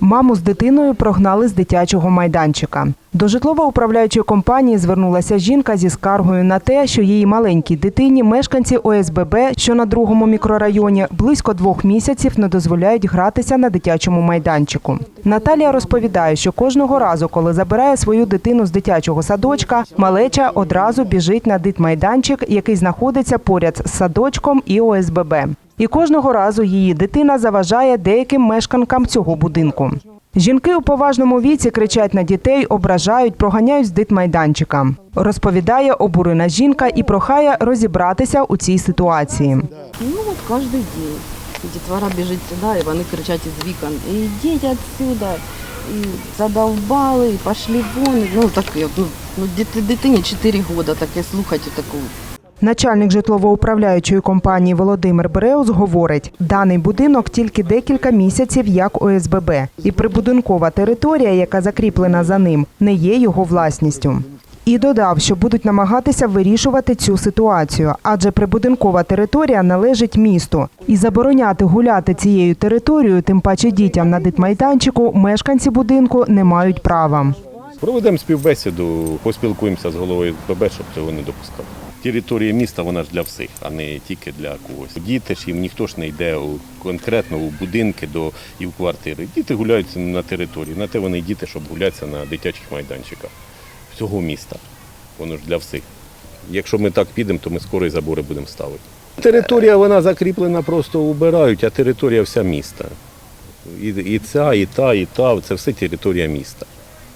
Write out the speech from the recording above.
Маму з дитиною прогнали з дитячого майданчика. До житлово-управляючої компанії звернулася жінка зі скаргою на те, що її маленькій дитині мешканці ОСББ, що на другому мікрорайоні, близько двох місяців не дозволяють гратися на дитячому майданчику. Наталія розповідає, що кожного разу, коли забирає свою дитину з дитячого садочка, малеча одразу біжить на дитмайданчик, який знаходиться поряд з садочком і ОСББ. І кожного разу її дитина заважає деяким мешканкам цього будинку. Жінки у поважному віці кричать на дітей, ображають, проганяють з дитмайданчика. Розповідає обурена жінка і прохає розібратися у цій ситуації. Ну от кожен день. Дітвора біжить сюди, і вони кричать із вікон, ідіть відсюди, і задовбали, і пішли вон. Ну таке, ну, ну дитині 4 роки таке слухати таку. Начальник житлово-управляючої компанії Володимир Береус говорить, даний будинок тільки декілька місяців як ОСББ, і прибудинкова територія, яка закріплена за ним, не є його власністю. І додав, що будуть намагатися вирішувати цю ситуацію, адже прибудинкова територія належить місту. І забороняти гуляти цією територією, тим паче дітям на дитмайданчику, мешканці будинку не мають права. Проведемо співбесіду, поспілкуємося з головою ББ, щоб цього не допускав. Територія міста вона ж для всіх, а не тільки для когось. Діти ж їм ніхто ж не йде у, конкретно у будинки до, і в квартири. Діти гуляють на території. На те вони діти, щоб гулятися на дитячих майданчиках всього міста. Воно ж для всіх. Якщо ми так підемо, то ми скоро і забори будемо ставити. Територія вона закріплена, просто убирають, а територія вся міста. І, і ця, і та, і та це все територія міста.